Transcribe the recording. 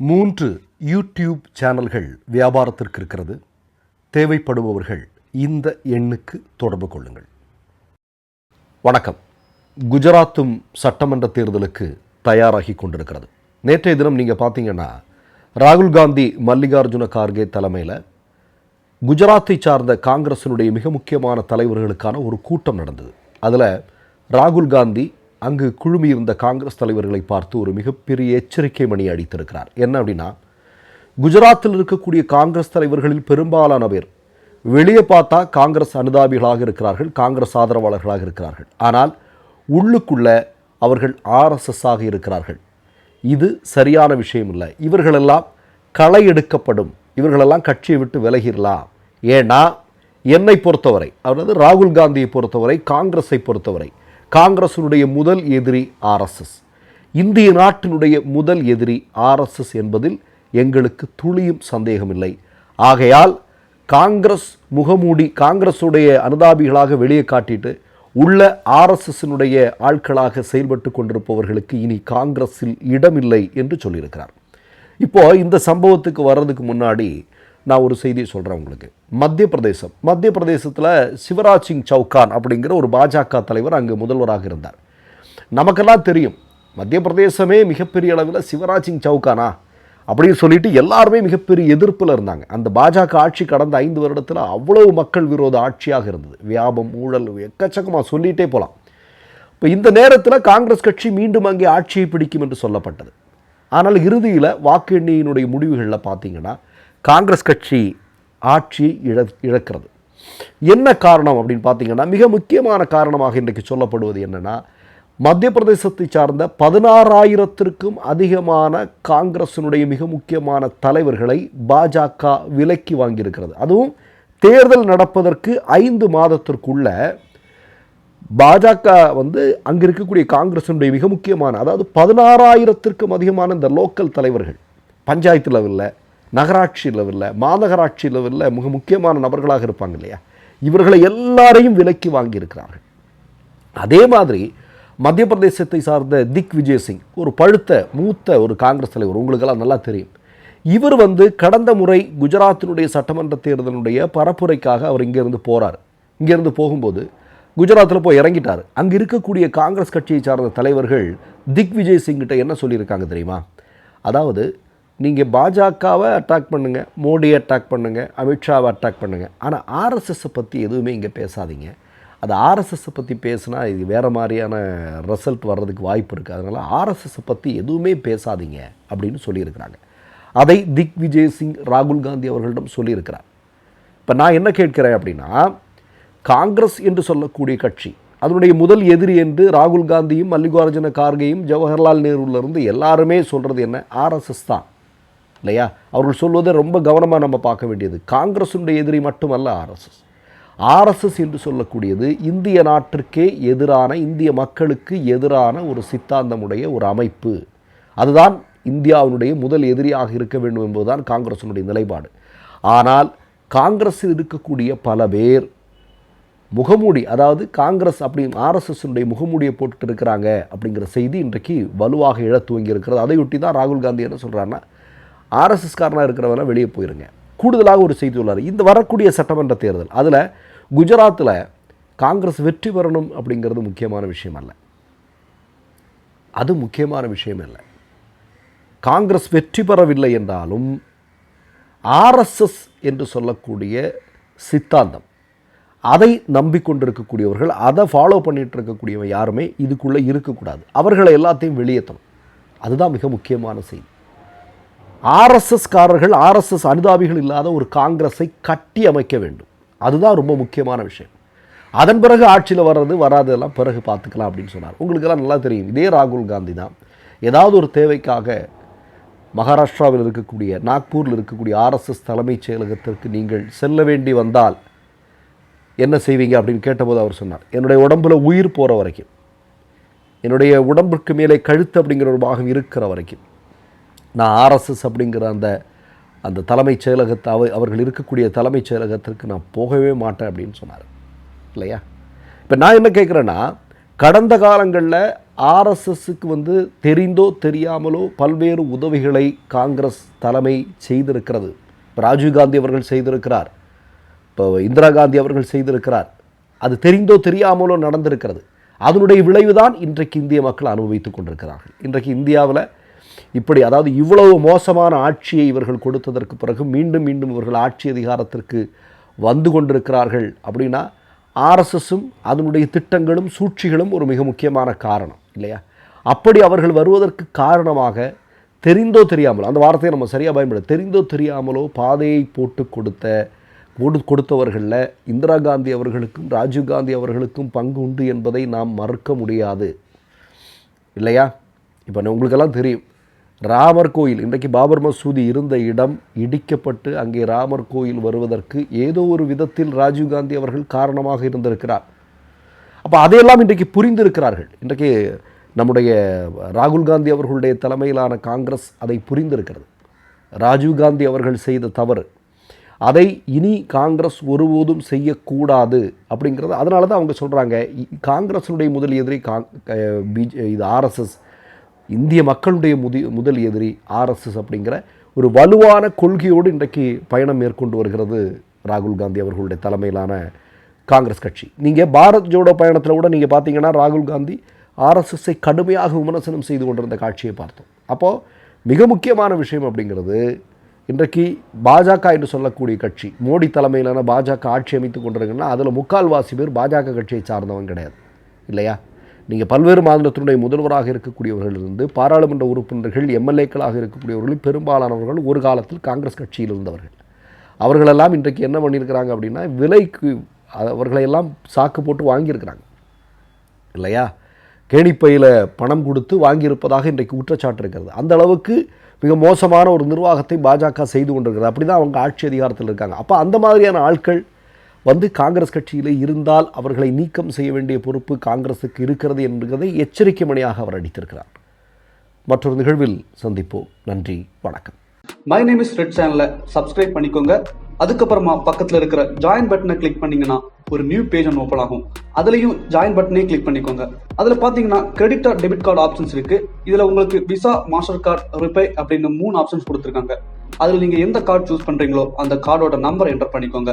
மூன்று யூடியூப் சேனல்கள் வியாபாரத்திற்கு இருக்கிறது. தேவைப்படுபவர்கள் இந்த எண்ணுக்கு தொடர்பு கொள்ளுங்கள். வணக்கம். குஜராத்தும் சட்டமன்ற தேர்தலுக்கு தயாராகி கொண்டிருக்கிறது. நேற்றைய தினம் நீங்கள் பார்த்தீங்கன்னா ராகுல் காந்தி மல்லிகார்ஜுன கார்கே தலைமையில் குஜராத்தை சார்ந்த காங்கிரசினுடைய மிக முக்கியமான தலைவர்களுக்கான ஒரு கூட்டம் நடந்தது. அதில் ராகுல் காந்தி அங்கு குழுமியிருந்த காங்கிரஸ் தலைவர்களை பார்த்து ஒரு மிகப்பெரிய எச்சரிக்கை மணி அடித்திருக்கிறார். என்ன அப்படின்னா குஜராத்தில் இருக்கக்கூடிய காங்கிரஸ் தலைவர்களில் பெரும்பாலான பேர் வெளியே பார்த்தா காங்கிரஸ் அனுதாபிகளாக இருக்கிறார்கள் காங்கிரஸ் ஆதரவாளர்களாக இருக்கிறார்கள். ஆனால் உள்ளுக்குள்ள அவர்கள் ஆர்எஸ்எஸ்ஸாக இருக்கிறார்கள். இது சரியான விஷயம் இல்லை. இவர்களெல்லாம் களை எடுக்கப்படும் இவர்களெல்லாம் கட்சியை விட்டு விலகிடலாம். ஏன்னா என்னை பொறுத்தவரை அதாவது ராகுல் காந்தியை பொறுத்தவரை காங்கிரஸை பொறுத்தவரை காங்கிரசினுடைய முதல் எதிரி ஆர்எஸ்எஸ் இந்திய நாட்டினுடைய முதல் எதிரி ஆர்எஸ்எஸ் என்பதில் எங்களுக்கு துளியும் சந்தேகமில்லை. ஆகையால் காங்கிரஸ் முகமூடி காங்கிரஸுடைய அனுதாபிகளாக வெளியே காட்டிட்டு உள்ள ஆர்எஸ்எஸ்னுடைய ஆட்களாக செயல்பட்டு கொண்டிருப்பவர்களுக்கு இனி காங்கிரஸில் இடமில்லை என்று சொல்லியிருக்கிறார். இப்போ இந்த சம்பவத்துக்கு வர்றதுக்கு முன்னாடி நான் ஒரு செய்தியை சொல்கிறேன் உங்களுக்கு. மத்திய பிரதேசம் மத்திய பிரதேசத்தில் சிவராஜ் சிங் சவுகான் அப்படிங்கிற ஒரு பாஜக தலைவர் அங்கு முதல்வராக இருந்தார். நமக்கெல்லாம் தெரியும் மத்திய பிரதேசமே மிகப்பெரிய அளவில் சிவராஜ் சிங் சவுகானா அப்படின்னு சொல்லிட்டு எல்லாருமே மிகப்பெரிய எதிர்ப்பில் இருந்தாங்க. அந்த பாஜக ஆட்சி கடந்த ஐந்து வருடத்தில் அவ்வளவு மக்கள் விரோத ஆட்சியாக இருந்தது. வியாபம் ஊழல் எக்கச்சக்கமாக சொல்லிகிட்டே போகலாம் இப்போ இந்த நேரத்தில் காங்கிரஸ் கட்சி மீண்டும் அங்கே ஆட்சியை பிடிக்கும் என்று சொல்லப்பட்டது. ஆனால் இறுதியில் வாக்கு எண்ணியினுடைய முடிவுகளில் பார்த்தீங்கன்னா காங்கிரஸ் கட்சி ஆட்சியை இழ இழக்கிறது. என்ன காரணம் அப்படின்னு பார்த்தீங்கன்னா மிக முக்கியமான காரணமாக இன்றைக்கு சொல்லப்படுவது என்னென்னா மத்திய பிரதேசத்தை சார்ந்த பதினாறாயிரத்திற்கும் அதிகமான காங்கிரஸினுடைய மிக முக்கியமான தலைவர்களை பாஜக விலக்கி வாங்கியிருக்கிறது. அதுவும் தேர்தல் நடப்பதற்கு ஐந்து மாதத்திற்குள்ள பாஜக வந்து அங்கே இருக்கக்கூடிய காங்கிரஸினுடைய மிக முக்கியமான அதாவது பதினாறாயிரத்திற்கும் அதிகமான இந்த லோக்கல் தலைவர்கள் பஞ்சாயத்து லெவலில் நகராட்சி லெவலில் மாநகராட்சி லெவலில் மிக முக்கியமான நபர்களாக இருப்பாங்க இல்லையா? இவர்களை எல்லாரையும் விலக்கி வாங்கியிருக்கிறார்கள். அதே மாதிரி மத்திய பிரதேசத்தை சார்ந்த திக் விஜய் சிங் ஒரு பழுத்த மூத்த ஒரு காங்கிரஸ் தலைவர் உங்களுக்கெல்லாம் நல்லா தெரியும். இவர் வந்து கடந்த முறை குஜராத்தினுடைய சட்டமன்ற தேர்தலுடைய பரப்புரைக்காக அவர் இங்கேருந்து போகிறார் இங்கேருந்து போகும்போது குஜராத்தில் போய் இறங்கிட்டார். அங்கே இருக்கக்கூடிய காங்கிரஸ் கட்சியை சார்ந்த தலைவர்கள் திக் விஜய் சிங்கிட்ட என்ன சொல்லியிருக்காங்க தெரியுமா? அதாவது நீங்கள் பாஜகவை அட்டாக் பண்ணுங்கள் மோடியை அட்டாக் பண்ணுங்கள் அமித்ஷாவை அட்டாக் பண்ணுங்கள் ஆனால் ஆர்எஸ்எஸ்ஸை பற்றி எதுவுமே இங்கே பேசாதீங்க. அது ஆர்எஸ்எஸ்ஸை பற்றி பேசுனா இது வேறு மாதிரியான ரிசல்ட் வர்றதுக்கு வாய்ப்பு இருக்குது அதனால் ஆர்எஸ்எஸ்ஸை பற்றி எதுவுமே பேசாதீங்க அப்படின்னு சொல்லியிருக்கிறாங்க. அதை திக் விஜய் சிங் ராகுல் காந்தி அவர்களிடம் சொல்லியிருக்கிறார். இப்போ நான் என்ன கேட்கிறேன் அப்படின்னா காங்கிரஸ் என்று சொல்லக்கூடிய கட்சி அதனுடைய முதல் எதிரி என்று ராகுல் காந்தியும் மல்லிகார்ஜுன கார்கேயும் ஜவஹர்லால் நேருலேருந்து எல்லாருமே சொல்கிறது என்ன? ஆர்எஸ்எஸ் தான். இல்லையா? அவர்கள் சொல்வதை ரொம்ப கவனமாக நம்ம பார்க்க வேண்டியது. காங்கிரஸுடைய எதிரி மட்டுமல்ல ஆர்எஸ்எஸ். ஆர்எஸ்எஸ் என்று சொல்லக்கூடியது இந்திய நாட்டிற்கே எதிரான இந்திய மக்களுக்கு எதிரான ஒரு சித்தாந்தமுடைய ஒரு அமைப்பு. அதுதான் இந்தியாவினுடைய முதல் எதிரியாக இருக்க வேண்டும் என்பதுதான் காங்கிரஸினுடைய நிலைப்பாடு. ஆனால் காங்கிரஸில் இருக்கக்கூடிய பல பேர் முகமூடி அதாவது காங்கிரஸ் அப்படி ஆர்எஸ்எஸ்னுடைய முகமூடியை போட்டுட்டு இருக்கிறாங்க அப்படிங்கிற செய்தி இன்றைக்கு வலுவாக இழ துவங்கி இருக்கிறது. அதையொட்டி தான் ராகுல் காந்தி என்ன சொல்கிறாருன்னா ஆர்எஸ்எஸ்காரனாக இருக்கிறவனா வெளியே போயிருங்க. கூடுதலாக ஒரு செய்தி உள்ளார். இந்த வரக்கூடிய சட்டமன்ற தேர்தல் அதில் குஜராத்தில் காங்கிரஸ் வெற்றி பெறணும் அப்படிங்கிறது முக்கியமான விஷயம் அல்ல. அது முக்கியமான விஷயம் இல்லை. காங்கிரஸ் வெற்றி பெறவில்லை என்றாலும் ஆர்எஸ்எஸ் என்று சொல்லக்கூடிய சித்தாந்தம் அதை நம்பிக்கொண்டிருக்கக்கூடியவர்கள் அதை ஃபாலோ பண்ணிட்டு இருக்கக்கூடியவன் யாருமே இதுக்குள்ளே இருக்கக்கூடாது. அவர்களை எல்லாத்தையும் வெளியேற்றணும். அதுதான் மிக முக்கியமான செய்தி. ஆர்எஸ்எஸ்காரர்கள் ஆர்எஸ்எஸ் அனுதாபிகள் இல்லாத ஒரு காங்கிரஸை கட்டி அமைக்க வேண்டும். அதுதான் ரொம்ப முக்கியமான விஷயம். அதன் பிறகு ஆட்சியில் வர்றது வராதெல்லாம் பிறகு பார்த்துக்கலாம் அப்படின்னு சொன்னார். உங்களுக்கெல்லாம் நல்லா தெரியும். இதே ராகுல் காந்தி தான். ஏதாவது ஒரு தேவைக்காக மகாராஷ்டிராவில் இருக்கக்கூடிய நாக்பூரில் இருக்கக்கூடிய ஆர்எஸ்எஸ் தலைமைச் செயலகத்திற்கு நீங்கள் செல்ல வேண்டி வந்தால் என்ன செய்வீங்க அப்படின்னு கேட்டபோது அவர் சொன்னார். என்னுடைய உடம்பில் உயிர் போகிற வரைக்கும் என்னுடைய உடம்புக்கு மேலே கழுத்து அப்படிங்கிற ஒரு பாகம் இருக்கிற வரைக்கும் நான் ஆர்எஸ்எஸ் அப்படிங்கிற அந்த அந்த தலைமைச் செயலகத்தை அவ அவர்கள் இருக்கக்கூடிய தலைமைச் செயலகத்திற்கு நான் போகவே மாட்டேன் அப்படின்னு சொன்னார். இல்லையா? இப்போ நான் என்ன கேட்குறேன்னா கடந்த காலங்களில் ஆர்எஸ்எஸ்க்கு வந்து தெரிந்தோ தெரியாமலோ பல்வேறு உதவிகளை காங்கிரஸ் தலைமை செய்திருக்கிறது. இப்போ ராஜீவ்காந்தி அவர்கள் செய்திருக்கிறார். இப்போ இந்திரா காந்தி அவர்கள் செய்திருக்கிறார். அது தெரிந்தோ தெரியாமலோ நடந்திருக்கிறது. அதனுடைய விளைவுதான் இன்றைக்கு இந்திய மக்கள் அனுபவித்துக் கொண்டிருக்கிறார்கள். இன்றைக்கு இந்தியாவில் இப்படி அதாவது இவ்வளவு மோசமான ஆட்சியை இவர்கள் கொடுத்ததற்கு பிறகு மீண்டும் மீண்டும் இவர்கள் ஆட்சி அதிகாரத்திற்கு வந்து கொண்டிருக்கிறார்கள் அப்படின்னா ஆர்எஸ்எஸும் அதனுடைய திட்டங்களும் சூழ்ச்சிகளும் ஒரு மிக முக்கியமான காரணம் இல்லையா? அப்படி அவர்கள் வருவதற்கு காரணமாக தெரிந்தோ தெரியாமலோ அந்த வார்த்தையை நம்ம சரியாக பயன்பட தெரிந்தோ தெரியாமலோ பாதையை போட்டு கொடுத்த கொடு கொடுத்தவர்களில் இந்திரா காந்தி அவர்களுக்கும் ராஜீவ் காந்தி அவர்களுக்கும் பங்கு உண்டு என்பதை நாம் மறுக்க முடியாது இல்லையா? இப்போ உங்களுக்கெல்லாம் தெரியும். ராமர் கோயில் இன்றைக்கு பாபர் மசூதி இருந்த இடம் இடிக்கப்பட்டு அங்கே ராமர் கோயில் வருவதற்கு ஏதோ ஒரு விதத்தில் ராஜீவ் காந்தி அவர்கள் காரணமாக இருந்திருக்கிறார். அப்போ அதையெல்லாம் இன்றைக்கு புரிந்திருக்கிறார்கள். இன்றைக்கு நம்முடைய ராகுல் காந்தி அவர்களுடைய தலைமையிலான காங்கிரஸ் அதை புரிந்திருக்கிறது. ராஜீவ் காந்தி அவர்கள் செய்த தவறு. அதை இனி காங்கிரஸ் ஒருபோதும் செய்யக்கூடாது அப்படிங்கிறது. அதனால தான் அவங்க சொல்கிறாங்க காங்கிரஸினுடைய முதல் எதிரி காங் பிஜே இது ஆர்எஸ்எஸ் இந்திய மக்களுடைய முதி முதல் எதிரி ஆர்எஸ்எஸ் அப்படிங்கிற ஒரு வலுவான கொள்கையோடு இன்றைக்கு பயணம் மேற்கொண்டு வருகிறது ராகுல் காந்தி அவர்களுடைய தலைமையிலான காங்கிரஸ் கட்சி. நீங்கள் பாரத் ஜோடோ பயணத்தில் கூட நீங்கள் பார்த்தீங்கன்னா ராகுல் காந்தி ஆர்எஸ்எஸ்ஸை கடுமையாக விமர்சனம் செய்து கொண்டிருந்த காட்சியை பார்த்தோம். அப்போது மிக முக்கியமான விஷயம் அப்படிங்கிறது இன்றைக்கு பாஜக என்று சொல்லக்கூடிய கட்சி மோடி தலைமையிலான பாஜக ஆட்சி அமைத்து கொண்டிருக்குன்னா அதில் முக்கால்வாசி பேர் பாஜக கட்சியை சார்ந்தவன் கிடையாது. இல்லையா? நீங்கள் பல்வேறு மாநிலத்தினுடைய முதல்வராக இருக்கக்கூடியவர்களிலிருந்து பாராளுமன்ற உறுப்பினர்கள் எம்எல்ஏக்களாக இருக்கக்கூடியவர்கள் பெரும்பாலானவர்கள் ஒரு காலத்தில் காங்கிரஸ் கட்சியில் இருந்தவர்கள். அவர்களெல்லாம் இன்றைக்கு என்ன பண்ணியிருக்கிறாங்க அப்படின்னா விலைக்கு அவர்களையெல்லாம் சாக்கு போட்டு வாங்கியிருக்கிறாங்க. இல்லையா? கேணிப்பையில் பணம் கொடுத்து வாங்கியிருப்பதாக இன்றைக்கு குற்றச்சாட்டு இருக்கிறது. அந்த அளவுக்கு மிக மோசமான ஒரு நிர்வாகத்தை பாஜக செய்து கொண்டிருக்கிறது. அப்படி தான் அவங்க ஆட்சி அதிகாரத்தில் இருக்காங்க. அப்போ அந்த மாதிரியான ஆட்கள் வந்து காங்கிரஸ் கட்சியில் இருந்தால் அவர்களை நீக்கம் செய்ய வேண்டிய பொறுப்பு காங்கிரஸுக்கு இருக்கிறது என்கிறதை எச்சரிக்கை மணியாக அவர் அடித்திருக்கிறார் மற்றொரு நிகழ்வில் சந்திப்போம். நன்றி வணக்கம். மை நேம் இஸ் ரெட் சேனலை சப்ஸ்கிரைப் பண்ணிக்கோங்க. அதுக்கப்புறமா பக்கத்தில் இருக்கிற ஜாயின் பட்டனை கிளிக் பண்ணீங்கன்னா ஒரு நியூ பேஜ் ஒன்று ஓப்பன் ஆகும். அதுலேயும் ஜாயின் பட்டனே கிளிக் பண்ணிக்கோங்க. அதில் பார்த்தீங்கன்னா credit or debit card options இருக்கு. இதில் உங்களுக்கு விசா மாஸ்டர் கார்டு ரிப்பே அப்படின்னு மூணு ஆப்ஷன்ஸ் கொடுத்துருக்காங்க. அதில் நீங்கள் எந்த கார்டு சூஸ் பண்ணுறீங்களோ அந்த கார்டோட நம்பர் என்டர் பண்ணிக்கோங்க.